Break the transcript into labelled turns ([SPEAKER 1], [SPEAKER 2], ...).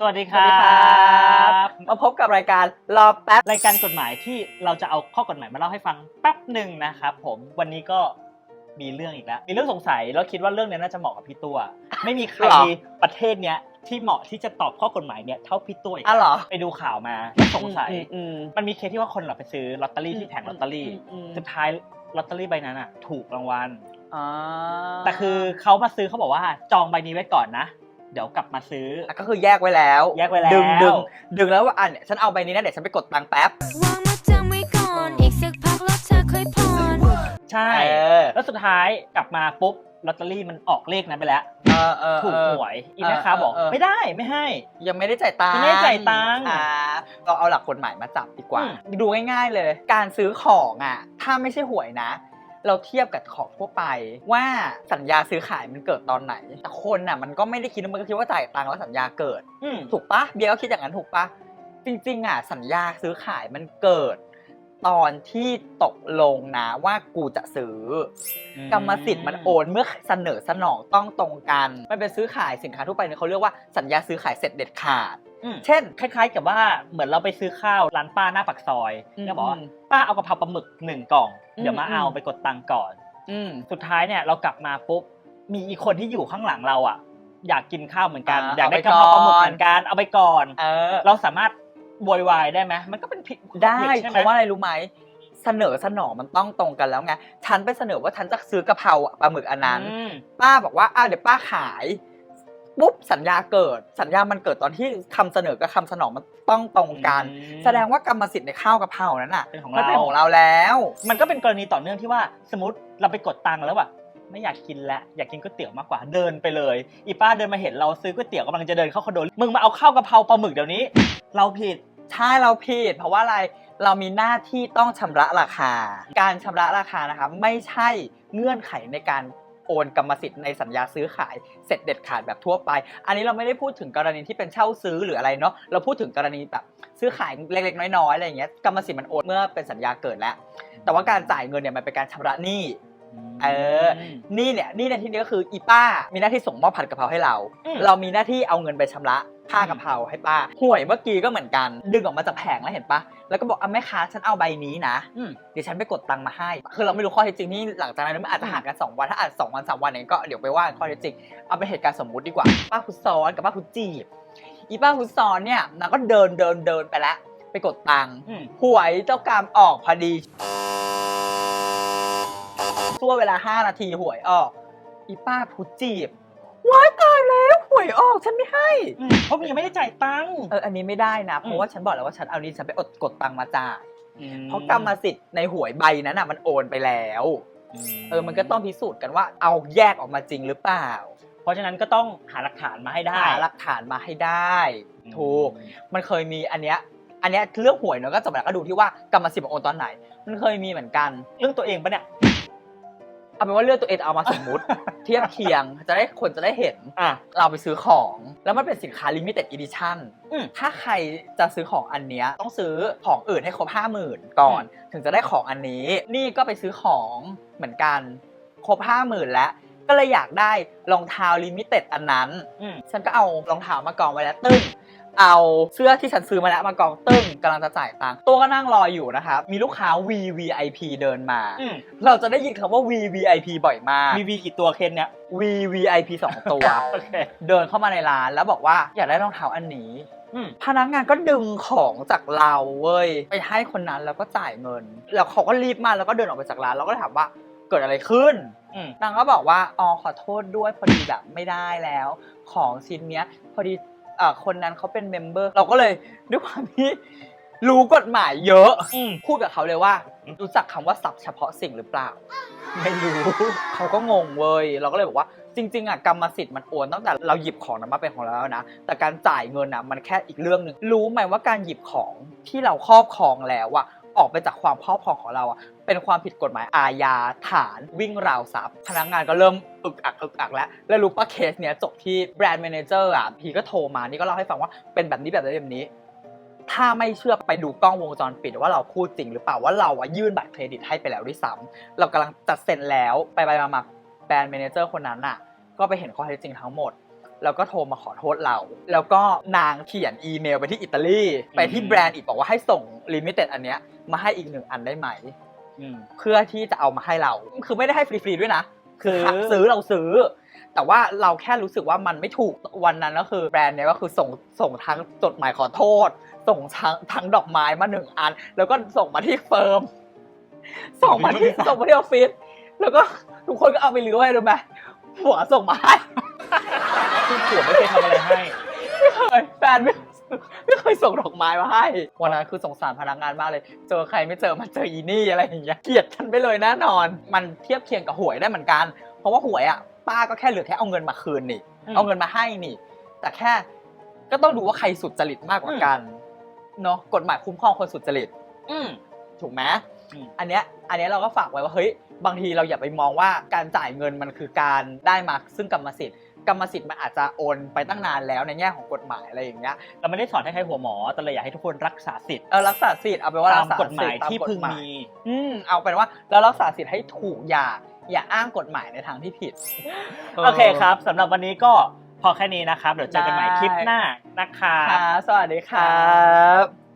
[SPEAKER 1] สวัสดีค
[SPEAKER 2] สวัสดีค
[SPEAKER 1] รั
[SPEAKER 2] รับ บ มาพบกับรายการรอแป๊บ
[SPEAKER 1] รายการกฎหมายที่เราจะเอาข้อกฎหมายมาเล่าให้ฟังแป๊บหนึ่งนะครับผมวันนี้ก็มีเรื่องอีกแล้วมีเรื่องสงสัยแล้วคิดว่าเรื่องเนี้ยน่าจะเหมาะกับพี่ตัว ไม่มีใคร
[SPEAKER 2] หรอ
[SPEAKER 1] ประเทศเนี้ยที่เหมาะที่จะตอบข้อกฎหมายเนี้ยเท่าพี่ตัวอีก
[SPEAKER 2] อะเหรอ
[SPEAKER 1] ไปดูข่าวมาแล้วสงสัย
[SPEAKER 2] อืมอืม
[SPEAKER 1] มันมีเคสที่ว่าคนเราไปซื้อลอตเตอรี่ที่แผงลอตเตอรี่
[SPEAKER 2] อืม
[SPEAKER 1] สุดท้ายลอตเตอรี่ใบนั้นอะถูกรางวัล
[SPEAKER 2] อ่า
[SPEAKER 1] แต่คือเขามาซื้อเขาบอกว่าจองใบนี้ไว้ก่อนนะ เดี๋ยวกลับมาซื้อ
[SPEAKER 2] อะก็คือแยกไว้แล้ว
[SPEAKER 1] แยกไว้แล้ว
[SPEAKER 2] ดึงดึงดึงแล้วว่าอะเนี่ยฉันเอาใบนี้นะเดี๋ยวฉันไปกดตังค์แป๊บ
[SPEAKER 3] วางมาจำไว้ก่อน อีกสักพักแล้วเธอค่อยผ่อน
[SPEAKER 1] ใช่
[SPEAKER 2] เออ
[SPEAKER 1] แล้วสุดท้ายกลับมาปุ๊บลอตเตอรี่มันออกเลขนั้นไปแล้ว
[SPEAKER 2] เออเออ
[SPEAKER 1] ถูก
[SPEAKER 2] เออ
[SPEAKER 1] หวยอีแม่ค้าบอก
[SPEAKER 2] เออเออ
[SPEAKER 1] ไม่ได้ไม่ให้
[SPEAKER 2] ยังไม่ได้จ่ายตังค์
[SPEAKER 1] ยังไม่ได้จ่ายตังค์
[SPEAKER 2] อ่าเราเอาหลักกฎหมายมาจับดีกว่า
[SPEAKER 1] อืม
[SPEAKER 2] ดูง่ายๆเลย การซื้อของอะ ถ้าไม่ใช่หวยนะ เราเทียบกับของทั่วไป ว่าสัญญาซื้อขายมันเกิดตอนไหน แต่คนน่ะมันก็ไม่ได้คิดว่ามันก็คิดว่าจ่ายตังค์แล้วสัญญาเกิด
[SPEAKER 1] อืม
[SPEAKER 2] ถูกปะเบียร์ก็คิดอย่างนั้นถูกปะจริงๆอะสัญญาซื้อขายมันเกิด ตอนที่ตกลงนะว่ากูจะซื้ออกรรมสิทธิ์มันโอนเมื่อเสนอสนองต้องตรงกัน มันเป็นซื้อขายสินค้าทั่วไปเนี่ยเขาเรียกว่าสัญญาซื้อขายเสร็จเด็ดขาด
[SPEAKER 1] อืม
[SPEAKER 2] เช่น
[SPEAKER 1] คล้าย ๆ กับว่าเหมือนเราไปซื้อข้าวร้านป้าหน้าปากซอย
[SPEAKER 2] อืม
[SPEAKER 1] แล้วบอกว่าป้าเอากะเพราปลาหมึกหนึ่งกล่อง
[SPEAKER 2] อืม
[SPEAKER 1] เดี๋ยวมาเอา
[SPEAKER 2] อืม
[SPEAKER 1] ไปกดตังค์ก่อน
[SPEAKER 2] อืม
[SPEAKER 1] สุดท้ายเนี่ยเรากลับมาปุ๊บมีอีกคนที่อยู่ข้างหลังเราอะ อยากกินข้าวเหมือนกัน
[SPEAKER 2] อ่า
[SPEAKER 1] อยากได้
[SPEAKER 2] เอาไป
[SPEAKER 1] กะเพราปลาหมึก
[SPEAKER 2] ก่อน
[SPEAKER 1] เหมือนกันเอาไปก่อน
[SPEAKER 2] เออ
[SPEAKER 1] เราสามารถโวยวายได้ไหมมันก็เป็นผิด
[SPEAKER 2] ได้
[SPEAKER 1] ใช่หม
[SPEAKER 2] เพราะว่าอะไรรู้ไหมเสนอสนองมันต้องตรงกันแล้วไงฉันไปเสนอว่าฉันจะซื้อกะเพราปลาหมึกอันนั้น
[SPEAKER 1] อืม
[SPEAKER 2] ป้าบอกว่าอ้าวเดี๋ยวป้าขาย ปุ๊บสัญญาเกิด สัญญามันเกิดตอนที่คำเสนอกับคำสนองมันต้องตรงกัน
[SPEAKER 1] อืม
[SPEAKER 2] แสดงว่ากรรมสิทธิ์ในข้าวกะเพรานั้นน่ะ
[SPEAKER 1] เป็นของ
[SPEAKER 2] มัน
[SPEAKER 1] เรา
[SPEAKER 2] เป็นของเราแล้ว
[SPEAKER 1] มันก็เป็นกรณีต่อเนื่องที่ว่าสมมติเราไปกดตังค์แล้วแบบไม่อยากกินแล้วอยากกินก๋วยเตี๋ยวมากกว่าเดินไปเลย อีป้าเดินมาเห็นเราซื้อก๋วยเตี๋ยวกำลังจะเดินเข้าคอนโดมึงมาเอาข้าวกะเพราปลาหมึกเดี๋ยวนี้ เราผิด
[SPEAKER 2] ใช่เราผิด เพราะว่าอะไรเรามีหน้าที่ต้องชำระราคา การชำระราคานะคะไม่ใช่เงื่อนไขในการ โอนกรรมสิทธิ์ในสัญญาซื้อขายเสร็จเด็ดขาดแบบทั่วไป อันนี้เราไม่ได้พูดถึงกรณีที่เป็นเช่าซื้อหรืออะไรเนาะเราพูดถึงกรณีแบบซื้อขายเล็กๆ น้อยๆอะไรอย่างเงี้ยกรรมสิทธิ์มันโอนเมื่อเป็นสัญญาเกิดแล้ว แต่ว่าการจ่ายเงินเนี่ยมันเป็นการชำระหนี้เออ นี่เนี่ย นี่ในที่นี้ก็คืออีป้า มีหน้าที่ส่งมอบผัดกะเพราให้เรา
[SPEAKER 1] อืม
[SPEAKER 2] เรามีหน้าที่เอาเงินไปชำระ ค่ากะเพราให้ป้าหวยเมื่อกี้ก็เหมือนกัน ดึงออกมาจากแผงแล้วเห็นปะแล้วก็บอกอะแม่ค้าฉันเอาใบนี้นะ
[SPEAKER 1] อืม
[SPEAKER 2] เดี๋ยวฉันไปกดตังค์มาให้ คือเราไม่รู้ข้อเท็จจริงนี่หลังจากนั้นมันอาจจะห่างกัน 2 วันถ้าอาจสองวันสามวันเนี่ยก็เดี๋ยวไปว่ากันข้อเท็จจริงเอาเป็นเหตุการณ์สมมุติดีกว่าป้าพุทซ้อนกับป้าพุทจีบอีป้าพุทซ้อนเนี่ยนางก็เดินเดินเดินไปแล้ว ไปกดตังค์
[SPEAKER 1] อืม
[SPEAKER 2] หวยเจ้ากรรมออกพอดีชั่วเวลา 5 นาทีหวยออก อีป้าพุทจีบว้ายต ฉันไม่ให้
[SPEAKER 1] อืมเพราะมันยังไม่ได้จ่ายตังค์
[SPEAKER 2] เอออันนี้ไม่ได้นะ เพ
[SPEAKER 1] อื
[SPEAKER 2] ราะ
[SPEAKER 1] ม
[SPEAKER 2] ว่าฉันบอกแล้วว่าฉันเอานี้ฉันไปอดกดตังค์มาจ่าย
[SPEAKER 1] ม
[SPEAKER 2] เพราะกรรมสิทธิ์ในหวยใบนั้นน่ะมันโอนไปแล้ว เออมันก็ต้องพิสูจน์กันว่าเอาแยกออกมาจริงหรือเปล่า
[SPEAKER 1] เพราะฉะนั้นก็ต้องหาหลักฐานมาให้ได้
[SPEAKER 2] หาหลักฐานมาให้ได้ ถูก มันเคยมีอันเนี้ยอันเนี้ยเรื่องหวยเนอะก็จบแล้วก็ดูที่ว่ากรรมสิทธิ์มันโอนตอนไหน มันเคยมีเหมือนกัน
[SPEAKER 1] เรื่องตัวเองปะเนี่ย
[SPEAKER 2] เอาเป็นว่าเรื่องตัวเองเอามาสมมุติ เทียบเคียงจะได้คนจะได้เห็น
[SPEAKER 1] อะ
[SPEAKER 2] เราไปซื้อของ แล้วมันเป็นสินค้า limited edition
[SPEAKER 1] อืม
[SPEAKER 2] ถ้าใครจะซื้อของอันเนี้ยต้องซื้อของอื่นให้ครบห้าหมื่นก่อน ถึงจะได้ของอันนี้ นี่ก็ไปซื้อของเหมือนกัน ครบห้าหมื่นแล้ว ก็เลยอยากได้รองเท้า limited อันนั้น
[SPEAKER 1] อืม
[SPEAKER 2] ฉันก็เอารองเท้ามากองไว้แล้วตึ้งเอาเสื้อที่ฉันซื้อมาแล้วมากองตึ้งกำลังจะจ่ายตังค์ตัวก็นั่งรออยู่นะครับมีลูกค้า VVIP เดินมา
[SPEAKER 1] อืม
[SPEAKER 2] เราจะได้ยินคำว่า VVIP บ่อยมาก
[SPEAKER 1] มีวีกี่ตัวเคนเนี่ย
[SPEAKER 2] VVIP สองตัว
[SPEAKER 1] โอเค
[SPEAKER 2] เดินเข้ามาในร้านแล้วบอกว่าอยากได้รองเท้าอันนี้
[SPEAKER 1] อืม
[SPEAKER 2] พนักงานก็ดึงของจากเราเว้ย ไปให้คนนั้นแล้วก็จ่ายเงิน แล้วเขาก็รีบมาแล้วก็เดินออกไปจากร้านเราก็ถามว่า เกิดอะไรขึ้น
[SPEAKER 1] อืม
[SPEAKER 2] นางก็บอกว่าอ๋อขอโทษด้วยพอดีแบบไม่ได้แล้ว ของชิ้นเนี้ย พอดีเอ่อคนนั้นเขาเป็นเมมเบอร์ เราก็เลยด้วยความที่รู้กฎหมายเยอะ
[SPEAKER 1] อืม
[SPEAKER 2] พูดกับเขาเลยว่า รู้จักคำว่าศัพท์เฉพาะสิ่งหรือเปล่า
[SPEAKER 1] ไม่รู้
[SPEAKER 2] เขาก็งงเว้ยเราก็เลยบอกว่า จริง ๆอะกรรมสิทธิ์มันโอนตั้งแต่เราหยิบของนั้นมาเป็นของเราแล้วนะแต่การจ่ายเงินอะมันแค่อีกเรื่องหนึ่งรู้ไหมว่าการหยิบของที่เราครอบครองแล้วอะ ออกไปจากความครอบครองของเราอะเป็นความผิดกฎหมายอาญาฐานวิ่งราวทรัพย์พนักงานก็เริ่มอึกอักอึกอักแล้ว แล้วรู้ป่ะเคสเนี้ยจบที่แบรนด์แมเนเจอร์อะพีก็โทรมานี่ก็เล่าให้ฟังว่าเป็นแบบนี้แบบนี้แบบนี้ ถ้าไม่เชื่อไปดูกล้องวงจรปิดว่าเราพูดจริงหรือเปล่าว่าเราอะยื่นบัตรเครดิตให้ไปแล้วด้วยซ้ำเรากำลังจัดเซ็นแล้วไปไปมาแบรนด์แมเนเจอร์คนนั้นน่ะ ก็ไปเห็นข้อเท็จจริงทั้งหมด แล้วก็โทรมาขอโทษเรา แล้วก็นางเขียนอีเมลไปที่อิตาลี ไปที่แบรนด์อีกบอกว่าให้ส่งลิมิเต็ดอันเนี้ยมาให้อีกหนึ่งอันได้ไหม
[SPEAKER 1] อืม
[SPEAKER 2] เพื่อที่จะเอามาให้เรา คือไม่ได้ให้ฟรีๆด้วยนะ คือ
[SPEAKER 1] ซื้อ
[SPEAKER 2] ซื้อเราซื้อ แต่ว่าเราแค่รู้สึกว่ามันไม่ถูกวันนั้นก็คือแบรนด์เนี้ยก็คือส่งส่งทั้งจดหมายขอโทษ ส่งทั้งทั้งดอกไม้มาหนึ่งอัน แล้วก็ส่งมาที่เฟิร์มส่งมาที่ส่งมาที่ออฟฟิศแล้วก็ทุกคนก็เอาไปลื้อให้รู้ไหมผัวส่งมาให้
[SPEAKER 1] คือผัวไม่เคยทำอะไรให้
[SPEAKER 2] ไม่เคยแฟนไม่ไม่เคยส่งดอกไม้มาให้วันนั้นคือสงสารพนักงานมากเลย เจอใครไม่เจอมาเจออีนี่อะไรอย่างเงี้ยเกลียดฉันไปเลยแน่นอน มันเทียบเคียงกับหวยได้เหมือนกัน เพราะว่าหวยอะป้าก็แค่เหลือแค่เอาเงินมาคืนนี่
[SPEAKER 1] อืม
[SPEAKER 2] เอาเงินมาให้นี่ แต่แค่ก็ต้องดูว่าใครสุดจริตมากกว่ากันเนาะกฎหมายคุ้มครองคนสุดจริต
[SPEAKER 1] อืม
[SPEAKER 2] ถูกไหม
[SPEAKER 1] อืม
[SPEAKER 2] อันเนี้ย อันเนี้ยเราก็ฝากไว้ว่าเฮ้ย บางทีเราอย่าไปมองว่าการจ่ายเงินมันคือการได้มาซึ่งกรรมสิทธิ์ กรรมสิทธิ์มันอาจจะโอนไปตั้งนานแล้วในแง่ของกฎหมายอะไรอย่างเงี้ย
[SPEAKER 1] เราไม่ได้สอนให้ใครหัวหมอแต่เราอยากให้ทุกคนรักษาสิทธิ์
[SPEAKER 2] เออรักษาสิทธิ์เอาเป็นว่า
[SPEAKER 1] ตา
[SPEAKER 2] รั
[SPEAKER 1] ม
[SPEAKER 2] กษาก
[SPEAKER 1] ฎหมาย
[SPEAKER 2] สิทธิ์ต
[SPEAKER 1] ที่พึง
[SPEAKER 2] กฎหา
[SPEAKER 1] มี
[SPEAKER 2] ยอืมเอาเป็นว่าแล้วรักษาสิทธิ์ให้ถูกอย่าอย่าอ้างกฎหมายในทางที่ผิด
[SPEAKER 1] โอเคครับสำหรับวันนี้ก็พอแค่นี้นะครับ เดี๋ยวเจอกันใหม่คลิปหน้านะคะ
[SPEAKER 2] ค่ะสวัสดีครับ